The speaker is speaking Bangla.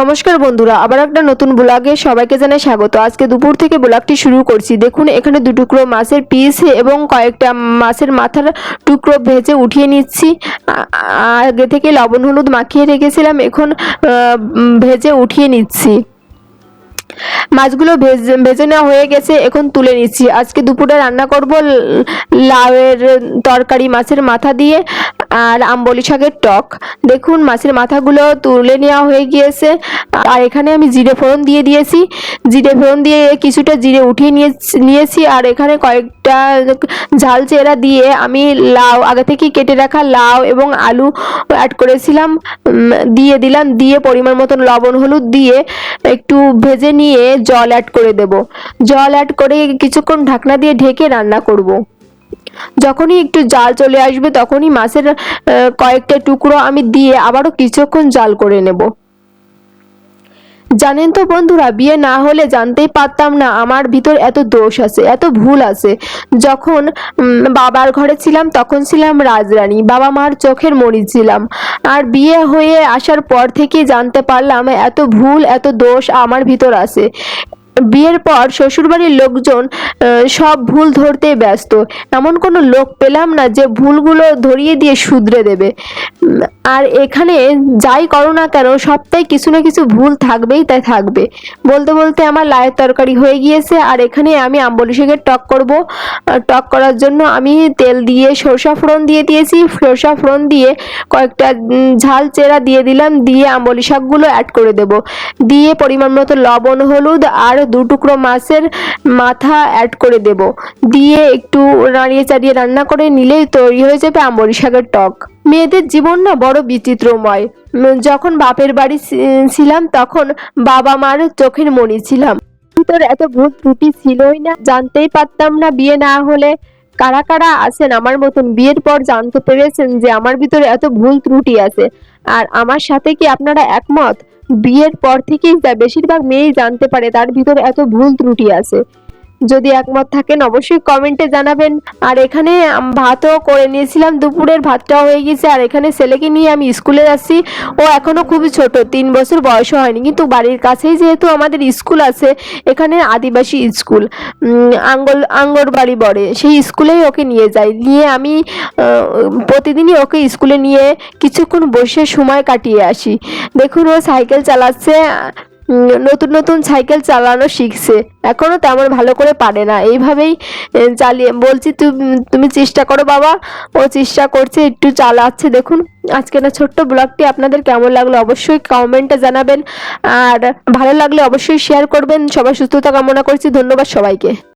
নমস্কার বন্ধুরা, আবার একটা নতুন ব্লগে সবাইকে জানাই স্বাগত। আজকে দুপুর থেকে ব্লগটি শুরু করছি। দেখুন, এখানে দু টুকরো মাছের পিস এবং কয়েকটা মাছের মাথার টুকরো ভেজে উঠিয়ে নিচ্ছি। আগে থেকে লবণ, হলুদ মাখিয়ে রেখেছিলাম, এখন ভেজে উঠিয়ে নিচ্ছি। মাছগুলো ভেজে নেওয়া হয়ে গেছে, এখন তুলে নিচ্ছি। আজকে দুপুরে রান্না করব লাউয়ের তরকারি মাছের মাথা দিয়ে। আর আম্বলি শাকের টক। দেখুন, মাছের মাথাগুলো তুলে নেওয়া হয়ে গিয়েছে। আর এখানে আমি জিরে ফোড়ন দিয়ে দিয়েছি। জিরে ফোড়ন দিয়ে কিছুটা জিরে উঠিয়ে নিয়ে নিয়েছি। আর এখানে কয়েকটা ঝাল চেরা দিয়ে আমি লাউ আগে থেকে কেটে রাখা লাউ এবং আলু অ্যাড করেছিলাম। দিয়ে দিলাম। দিয়ে পরিমাণ মতন লবণ, হলুদ দিয়ে একটু ভেজে নিয়ে জল অ্যাড করে দেব। জল অ্যাড করে কিছুক্ষণ ঢাকনা দিয়ে ঢেকে রান্না করব। যখনই একটু জাল চলে আসবে তখনই মাছের কয়েকটা টুকরো আমি দিয়ে আবারও কিছুক্ষণ জাল করে নেব। জানেন তো বন্ধুরা, বিয়ে না হলে জানতেই পারতাম না আমার ভিতর এত দোষ আছে, এত ভুল আছে। যখন বাবার ঘরে ছিলাম তখন ছিলাম রাজরানী, বাবা মার চোখের মণি ছিলাম আর বিয়ে হয়ে আসার পর থেকেই জানতে পারলাম এত ভুল, এত দোষ আমার ভিতর আছে। বিয়ের পর শ্বশুরবাড়ির লোকজন সব ভুল ধরতে ব্যস্ত। এমন কোনো লোক পেলাম না যে ভুলগুলো ধরিয়ে দিয়ে শুধরে দেবে। আর এখানে যাই করো না কেন, সবটাই কিছু না কিছু ভুল থাকবেই তাই থাকবে। বলতে বলতে আমার লায়ের তরকারি হয়ে গিয়েছে, আর এখানে আমি আম্বলি শাকের টক করব। টক করার জন্য আমি তেল দিয়ে সরষা ফোড়ন দিয়ে দিয়েছি। সরষা ফোড়ন দিয়ে কয়েকটা ঝাল চেরা দিয়ে দিলাম, দিয়ে আম্বলি শাকগুলো অ্যাড করে দেব। দিয়ে পরিমাণ মতো লবণ, হলুদ, আর দু টুকরো মাছের মাথা অ্যাড করে দেব। দিয়ে একটু নাড়িয়ে চাড়িয়ে রান্না করে নিলেই তৈরি হয়ে যাবে আম্বরি শাকের টক। মেয়েদের জীবন না বড় বিচিত্রময়। যখন বাপের বাড়ি ছিলাম তখন বাবা মার চোখের মণি ছিলাম। ভিতর এত ভূত ত্রুটি ছিলই না, জানতেই পারতাম না বিয়ে না হলে। কারা কারা আছেন, আমার মতন বিয়ের পর জানতে পেরেছেন যে আমার ভিতরে এত ভুল ত্রুটি আছে। আর আমার সাথে কি আপনারা একমত? বিয়ের পর থেকেই বেশিরভাগ মেয়েই জানতে পারে তার ভিতরে এত ভুল ত্রুটি আছে। যদি একমত থাকেন অবশ্যই কমেন্টে জানাবেন। আর এখানে ভাতও করে নিয়েছিলাম, দুপুরের ভাতটাও হয়ে গেছে। আর এখানে ছেলেকে নিয়ে আমি স্কুলে যাচ্ছি। ও এখনও খুবই ছোট, তিন বছর বয়সও হয়নি। কিন্তু বাড়ির কাছেই যেহেতু আমাদের স্কুল আছে, এখানে আদিবাসী স্কুল আঙ্গল, আঙ্গরবাড়ি বড়ে সেই স্কুলেই ওকে নিয়ে যাই। নিয়ে আমি প্রতিদিনই ওকে স্কুলে নিয়ে কিছুক্ষণ বসে সময় কাটিয়ে আসি। দেখুন, ও সাইকেল চালাচ্ছে। নতুন নতুন সাইকেল চালানো শিখছে। এখনও তেমন ভালো করে পারে না। এইভাবেই চালিয়ে, বলছি তুম- চেষ্টা করো বাবা। ও চেষ্টা করছে, একটু চালাচ্ছে। দেখুন, আজকে না ছোট্ট ব্লগটি আপনাদের কেমন লাগল অবশ্যই কমেন্টে জানাবেন। আর ভালো লাগলে অবশ্যই শেয়ার করবেন। সবাই সুস্থতা কামনা করছি। ধন্যবাদ সবাইকে।